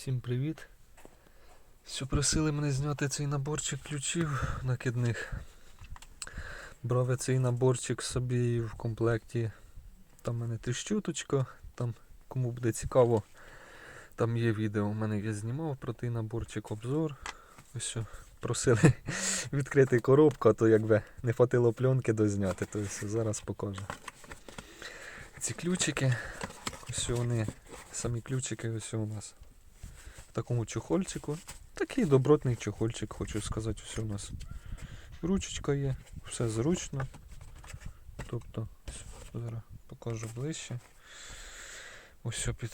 Всім привіт. Що просили мене зняти цей наборчик ключів накидних. Брав я цей наборчик собі в комплекті. Там в мене тріщоточка, там кому буде цікаво, там є відео. У мене я знімав про той наборчик обзор. Ось що. Просили відкрити коробку, а то якби не хватило пленки дозняти, то зараз покажу. Ці ключики, ось вони, самі ключики ось у нас в такому чохольчику. Такий добротний чохольчик, хочу сказати, ось у нас ручечка є, все зручно. Тобто, зараз покажу ближче. Ось що під,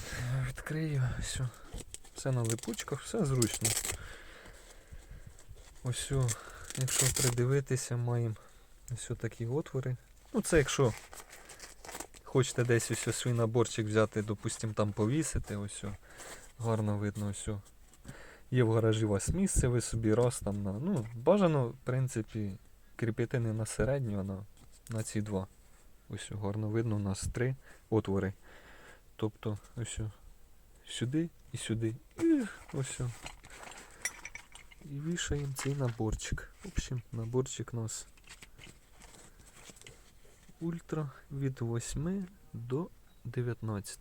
відкрию, все. Все на липучках, все зручно. Ось, о, якщо придивитися, маємо ось такі отвори. Ну це якщо хочете десь ось свій наборчик взяти, допустимо, там повісити, ось о, гарно видно ось. Є в гаражі у вас місце, ви собі раз там на. Ну, бажано, в принципі, кріпити не на середню, а на, на ці два. Ось гарно видно, у нас три отвори. Тобто, ось сюди і сюди. І ось. І вішаємо цей наборчик. В общем, наборчик у нас ультра від 8 до 19.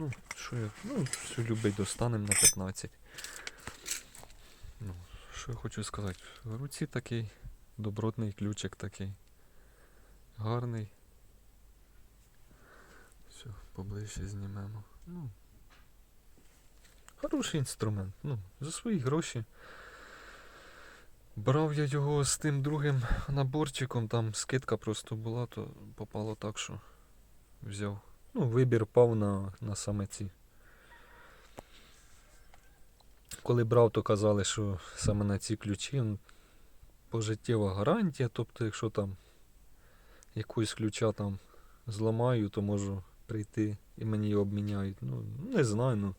Ну, що я, ну, що любить, достанемо на 15. Ну, що я хочу сказати? В руці такий добротний ключик такий. Гарний. Все, поближче знімемо. Ну, хороший інструмент. Ну, за свої гроші. Брав я його з тим другим наборчиком, там скидка просто була, то попало так, що взяв. Ну, вибір пав на, на саме ці. Коли брав, то казали, що саме на ці ключі пожиттєва гарантія. Тобто, якщо там якусь ключа там зламаю, то можу прийти і мені його обміняють. Ну, не знаю, ну.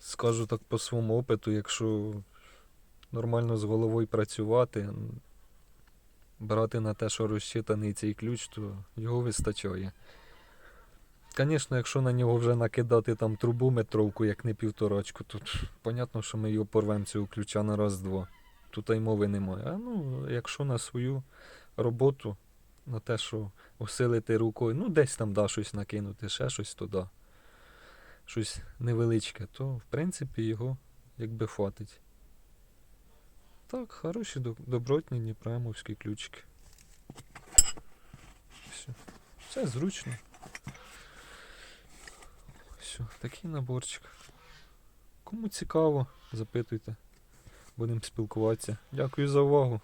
Скажу так по своєму опиту, якщо нормально з головою працювати, брати на те, що розчитаний цей ключ, то його вистачає. Звісно, якщо на нього вже накидати там трубу метровку, як не півторачку, то понятно, що ми його порвемо цього ключа на раз-два. Тут й мови немає. А ну, якщо на свою роботу, на те, що усилити рукою, ну десь там да, щось накинути, ще щось туди, щось невеличке, то в принципі його якби хватить. Так, хороші, добротні дніпремовські ключики. Все. Все зручно. Такий наборчик. Кому цікаво, запитуйте. Будемо спілкуватися. Дякую за увагу.